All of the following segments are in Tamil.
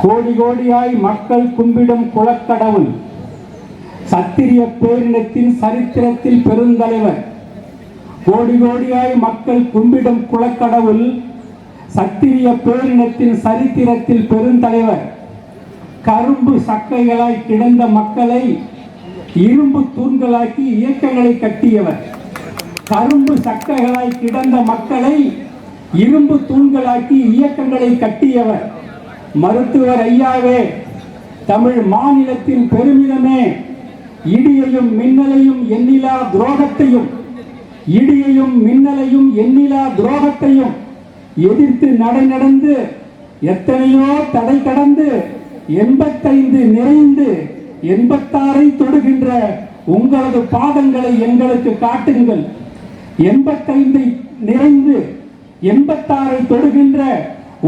கோடி கோடியாய் மக்கள் கும்பிடும் குலக்கடவுள். சத்திரிய பேரினத்தின் சரித்திரத்தில் பெருந்தலைவர். கோடி கோடியாய் மக்கள் கும்பிடும் குலக்கடவுள் சத்திரிய பேரினத்தின் சரித்திரத்தில் பெருந்தலைவர். கரும்பு சக்கைகளாய் கிடந்த மக்களை இரும்பு தூண்களாக்கி இயக்கங்களை கட்டியவர். கரும்பு சக்கைகளாய் கிடந்த மக்களை இரும்பு தூண்களாக்கி இயக்கங்களை கட்டியவர். மருத்துவர் ஐயாவே தமிழ் மாநிலத்தின் பெருமிதமே. இடியையும் மின்னலையும் எண்ணிலா துரோகத்தையும் இடியையும் மின்னலையும் எண்ணிலா துரோகத்தையும் எதிர்த்து நடை நடந்து எத்தனையோ தடை கடந்து எண்பத்தைந்து நிறைந்து எண்பத்தாறை தொடுகின்ற உங்களது பாதங்களை எங்களுக்கு காட்டுங்கள். எண்பத்தைந்தை நிறைந்து எண்பத்தாறை தொடுகின்ற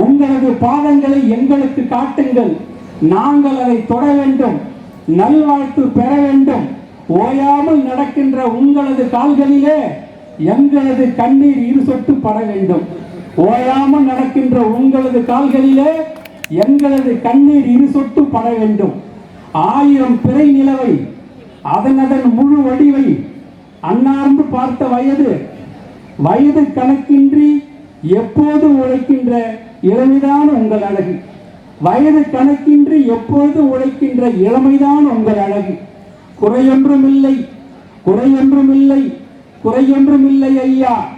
உங்களது பாதங்களை எங்களுக்கு காட்டுங்கள். நாங்கள் அதை தொட வேண்டும். நல்வாழ்த்து பெற வேண்டும். ஓயாமல் நடக்கின்ற உங்களது கால்களிலே எங்களது கண்ணீர் இரு சொட்டு பட வேண்டும். ஓயாமல் நடக்கின்ற உங்களது கால்களிலே எங்களது கண்ணீர் இரு சொட்டு பட வேண்டும். ஆயிரம் பிறை நிலவை அதன் அதன் முழு வடிவை அன்னார்ந்து பார்த்த வயது வயது கணக்கின்றி எப்போது உழைக்கின்ற இளமைதான் உங்கள் அழகு. வயது கணக்கின்றி எப்போது உழைக்கின்ற இளமைதான் உங்கள் அழகு. குறையொன்றும் இல்லை குறையொன்றுமில்லை குறையொன்றும் இல்லை ஐயா.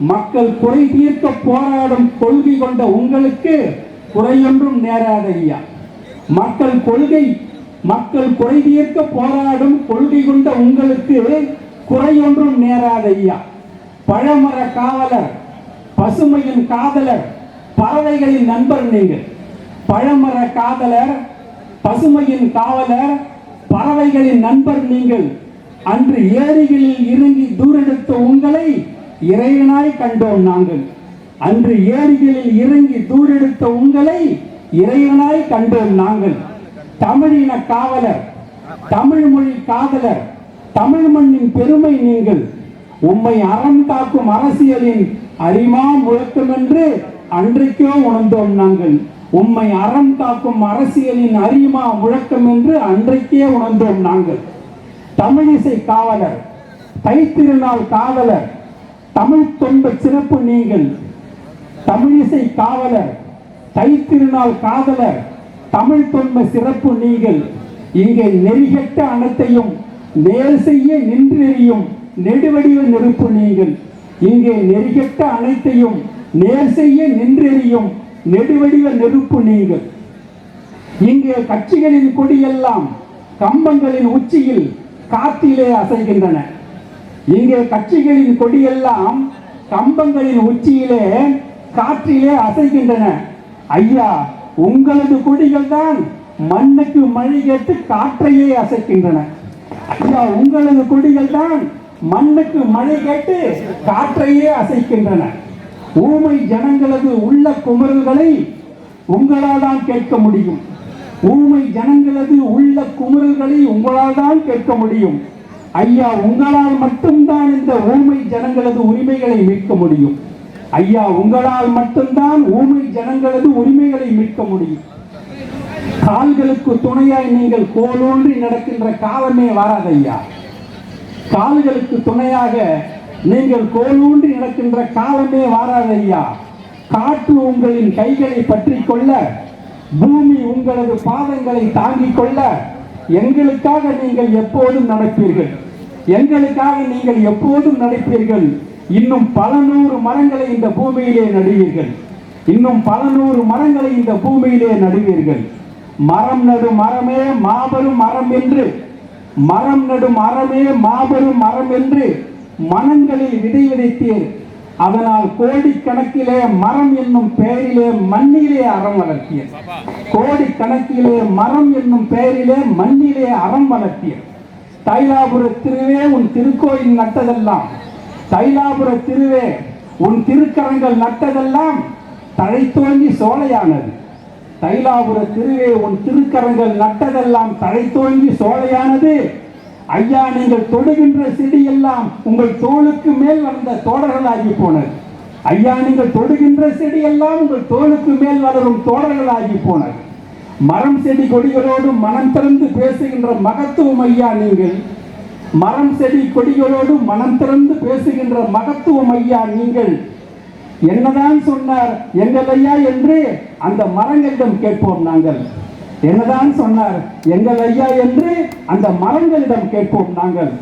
மக்கள் குறை தீர்க்க போராடும் கொள்கை கொண்ட உங்களுக்கு குறையொன்றும் நேராத ஐயா. மக்கள் கொள்கை மக்கள் குறை தீர்க்க போராடும் கொள்கை கொண்ட உங்களுக்கு குறையொன்றும் நேராத ஐயா. பழமர காவலர் பசுமையின் காதலர் பறவைகளின் நண்பர் நீங்கள். பழமர காதலர் பசுமையின் காவலர் பறவைகளின் நண்பர் நீங்கள். அன்று ஏரிகளில் இறங்கி தூரெடுத்த உங்களை இறைவனாய் கண்டோம் நாங்கள். அன்று ஏரிகளில் இறங்கி தூரெடுத்த உங்களை இறைவனாய் கண்டோம் நாங்கள். தமிழின காவலர் தமிழ் மொழி காதலர் தமிழ் மண்ணின் பெருமை நீங்கள். உம்மை அறம் காக்கும் அரசியலின் அறிமா முழக்கம் என்று அன்றைக்கோ உணர்ந்தோம் நாங்கள். உம்மை அறம் காக்கும் அரசியலின் அறிமா முழக்கம் என்று அன்றைக்கே உணர்ந்தோம் நாங்கள். தமிழிசை காவலர் தைத்திருநாள் காவலர் தமிழ் தொண்ட சிறப்பு நீங்கள் தமிழிசை காவலர் தைத்திருநாள் காதலர் தமிழ் தொன்ம சிறப்பு நீங்கள். இங்கே நெறிகட்ட அனைத்தையும் நேர் செய்ய நின்றெறியும் நெடுவடிவ நெருப்பு நீங்கள். இங்கே நெறிகட்ட அனைத்தையும் நேர் செய்ய நின்றெறியும் நெடுவடிவ நெருப்பு நீங்கள். இங்கே கட்சிகளின் கொடியெல்லாம் கம்பங்களின் உச்சியில் காற்றிலே அசைகின்றன. இங்கே கட்சிகளின் கொடியெல்லாம் கம்பங்களின் உச்சியிலே காற்றிலே அசைகின்றன. ஐயா உங்களது கொடிகள் தான் மண்ணுக்கு மழை கேட்டு காற்றையே அசைக்கின்றன. ஐயா உங்களது கொடிகள் தான் மண்ணுக்கு மழை கேட்டு காற்றையே அசைக்கின்றன. ஊமை ஜனங்களது உள்ள குமரல்களை உங்களால் தான் கேட்க முடியும். ஊமை ஜனங்களது உள்ள குமுறல்களை உங்களால் தான் கேட்க முடியும். ஐயா உங்களால் மட்டும்தான் இந்த ஊமை ஜனங்களது உரிமைகளை மீட்க முடியும். ஐயா உங்களால் மட்டும்தான் ஊமை ஜனங்களது உரிமைகளை மீட்க முடியும். கால்களுக்கு துணையாய் நீங்கள் கோலோன்றி நடக்கின்ற காலமே வராதையா கால்களுக்கு துணையாக நீங்கள் கோலூன்றி நடக்கின்ற காலமே வாராதையா காற்று உங்களின் கைகளை பற்றி கொள்ள பூமி உங்களது பாதங்களை தாங்கிக் கொள்ள எங்களுக்காக நீங்கள் எப்போதும் நடப்பீர்கள். எங்களுக்காக நீங்கள் எப்போதும் நடப்பீர்கள். இன்னும் பல நூறு மரங்களை இந்த பூமியிலே நடுவீர்கள். இன்னும் பல நூறு மரங்களை இந்த பூமியிலே நடுவீர்கள். மரம் நடு மரமே மாபெரும் மரம் என்று மரம் நடும் மரமே மாபெரும் மரம் என்று மனங்களில் விதை விதைத்தீர் அதனால் கோடிக்கணக்கிலே மரம் என்னும் பெயரிலே மண்ணிலே அறம் வளர்த்தீர் கோடிக்கணக்கிலே மரம் என்னும் பெயரிலே மண்ணிலே அறம் வளர்த்தீர் தைலாபுர திருவே உன் திருக்கோயில் நட்டதெல்லாம். தைலாபுர திருவே உன் திருக்கரங்கள் நட்டதெல்லாம் தழைத்தோங்கி சோலையானது. தைலாபுர திருவே உன் திருக்கரங்கள் நட்டதெல்லாம் தழைத்தோங்கி சோலையானது. ஐயா நீங்கள் தொடுகின்ற செடி எல்லாம் உங்கள் தோளுக்கு மேல் வந்த தோடர்களாகி போனது. ஐயா நீங்கள் தொடுகின்ற செடி எல்லாம் உங்கள் தோளுக்கு மேல் வளரும் தோழர்களாகி போனது. மரம் செடி கொடிகளோடு மனம் திறந்து பேசுகின்ற மகத்துவம் ஐயா நீங்கள். மரம் செடி கொடிகளோடு மனம் திறந்து பேசுகின்ற மகத்துவம் ஐயா நீங்கள். என்னதான் சொன்னார் எங்கள் ஐயா என்று அந்த மரங்களிடம் கேட்போம் நாங்கள். என்னதான் சொன்னார் எங்கள் ஐயா என்று அந்த மரங்களிடம் கேட்போம் நாங்கள்.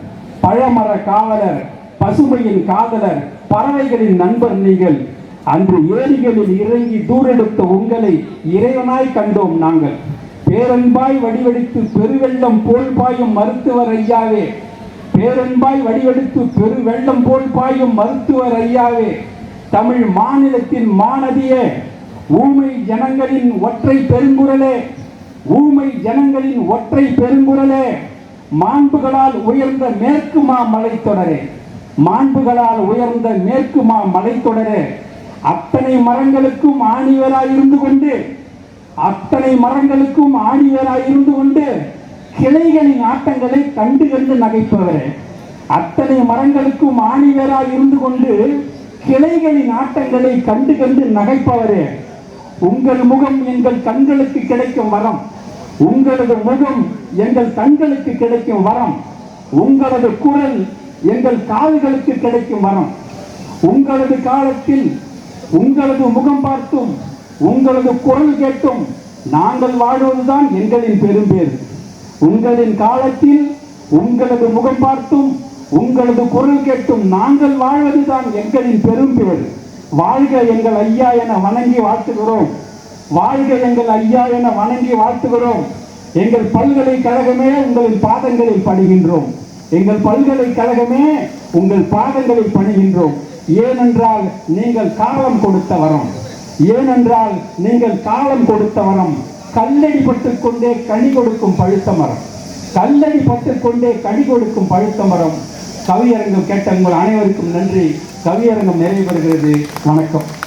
பழமர காவலர் பசுமையின் காதலர் பறவைகளின் நண்பர் நீங்கள். அன்று ஏரிகளில் இறங்கி தூரெடுத்த உங்களை இறைவனாய் கண்டோம் நாங்கள். பேரன்பாய் வடிவெடுத்து பெருவெள்ளம் போல் பாயும் மருத்துவர் ஐயாவே. பேரன்பாய் வடிவெடுத்து பெருவெள்ளம் போல் பாயும் மருத்துவர் ஐயாவே. தமிழ் மாநிலத்தின் மாநதியே ஊமை ஜனங்களின் ஒற்றை பெருங்குரலே ஊமை ஜனங்களின் ஒற்றை பெருங்குரலே மாண்புகளால் உயர்ந்த மேற்கு மா மலைத்தொடரே மாண்புகளால் உயர்ந்த மேற்கு மா மலைத்தொடரே அத்தனை மரங்களுக்கும் ஆணிவராய் இருந்து கொண்டு அத்தனை மரங்களுக்கும் ஆணிவராய் இருந்து கொண்டு கிளைகளின் ஆட்டங்களை கண்டு கண்டு நகைப்பவரே அத்தனை மரங்களுக்கும் ஆணிவராய் இருந்து கொண்டு கிளைகளின் ஆட்டங்களை கண்டு கண்டு நகைப்பவரே உங்கள் முகம் எங்கள் கண்களுக்கு கிடைக்கும் வரம். உங்களது முகம் எங்கள் கண்களுக்கு கிடைக்கும் வரம். உங்களது குரல் எங்கள் காதுகளுக்கு கிடைக்கும் வரம். உங்களது காலத்தில் உங்களது முகம் பார்த்தும் உங்களது குரல் கேட்டும் நாங்கள் வாழ்வதுதான் எங்களின் பெரும்பேறு. உங்களின் காலத்தில் உங்களது முகம் பார்த்தும் உங்களது குரல் கேட்டும் நாங்கள் வாழ்வதுதான் எங்களின் பெரும்பேறு வாழ்க எங்கள் ஐயா என வணங்கி வாழ்த்துகிறோம். வாழ்க எங்கள் ஐயா என வணங்கி வாழ்த்துகிறோம். எங்கள் பல்கலைக்கழகமே உங்களின் பாதங்களில் பணிகின்றோம். எங்கள் பல்கலைக்கழகமே உங்கள் பாதங்களில் பணிகின்றோம். ஏனென்றால் நீங்கள் காலம் கொடுத்த வரம். ஏனென்றால் நீங்கள் காலம் கொடுத்த வரம். கல்லடி கொண்டே கனி கொடுக்கும் பழுத்த மரம். கல்லடிப்பட்டு கொண்டே கனி கொடுக்கும் பழுத்த மரம். கவியரங்கம் கேட்ட உங்கள் அனைவருக்கும் நன்றி. கவியரங்கம் நிறைவு பெறுகிறது வணக்கம்.